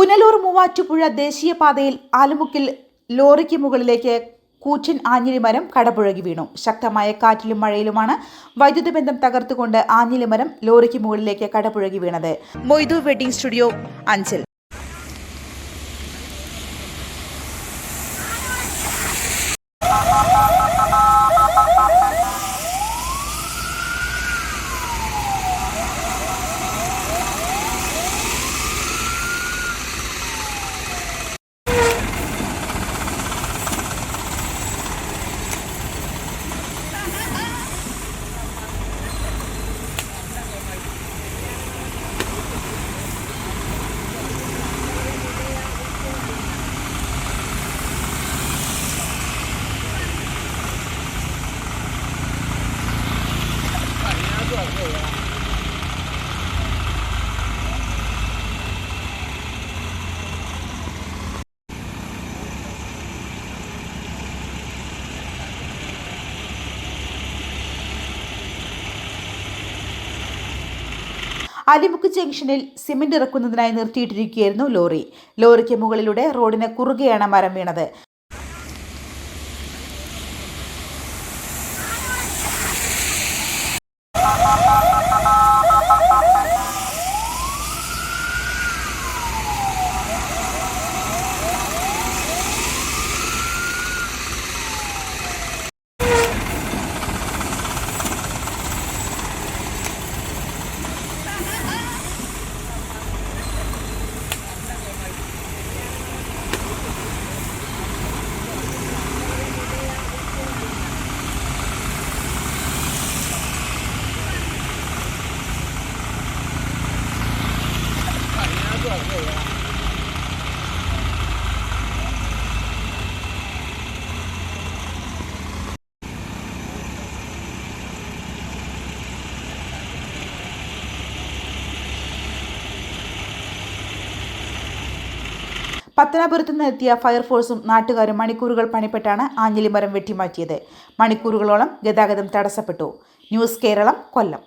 പുനലൂർ മൂവാറ്റുപുഴ ദേശീയപാതയിൽ ആലുമുക്കിൽ ലോറിക്ക് മുകളിലേക്ക് കൂറ്റൻ ആഞ്ഞിലിമരം കടപുഴകി വീണു. ശക്തമായ കാറ്റിലും മഴയിലുമാണ് വൈദ്യുതി ബന്ധം തകർത്തുകൊണ്ട് ആഞ്ഞിലിമരം ലോറിക്ക് മുകളിലേക്ക് കടപുഴകി വീണത്. Moidu wedding studio Anchal. Alimukku ജംഗ്ഷനിൽ സിമന്റ് ഇറക്കുന്നതിനായി നിർത്തിയിട്ടിരിക്കുകയായിരുന്നു ലോറി. ലോറിക്ക് മുകളിലൂടെ റോഡിന് കുറുകെയാണ് മരം വീണത്. പത്തനാപുരത്ത് നിന്നെത്തിയ ഫയർഫോഴ്സും നാട്ടുകാരും മണിക്കൂറുകൾ പണിപ്പെട്ടാണ് ആഞ്ഞിലിമരം വെട്ടിമാറ്റിയത്. മണിക്കൂറുകളോളം ഗതാഗതം തടസ്സപ്പെട്ടു. ന്യൂസ് കേരളം കൊല്ലം.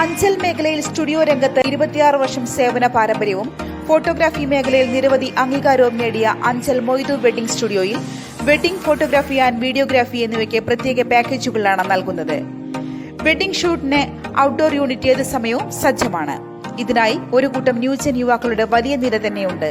അഞ്ചൽ മേഖലയിൽ സ്റ്റുഡിയോ രംഗത്ത് ഇരുപത്തിയാറ് വർഷം സേവന പാരമ്പര്യവും ഫോട്ടോഗ്രാഫി മേഖലയിൽ നിരവധി അംഗീകാരവും നേടിയ അഞ്ചൽ മൊയ്തു വെഡിംഗ് സ്റ്റുഡിയോയിൽ വെഡിംഗ് ഫോട്ടോഗ്രാഫി ആൻഡ് വീഡിയോഗ്രാഫി എന്നിവയ്ക്ക് പ്രത്യേക പാക്കേജുകളാണ് നൽകുന്നത്. വെഡിംഗ് ഷൂട്ടിന് ഔട്ട്ഡോർ യൂണിറ്റ് ഏത് സമയവും സജ്ജമാണ്. ഇതിനായി ഒരു കൂട്ടം ന്യൂജൻ യുവാക്കളുടെ വലിയ നിര തന്നെയുണ്ട്.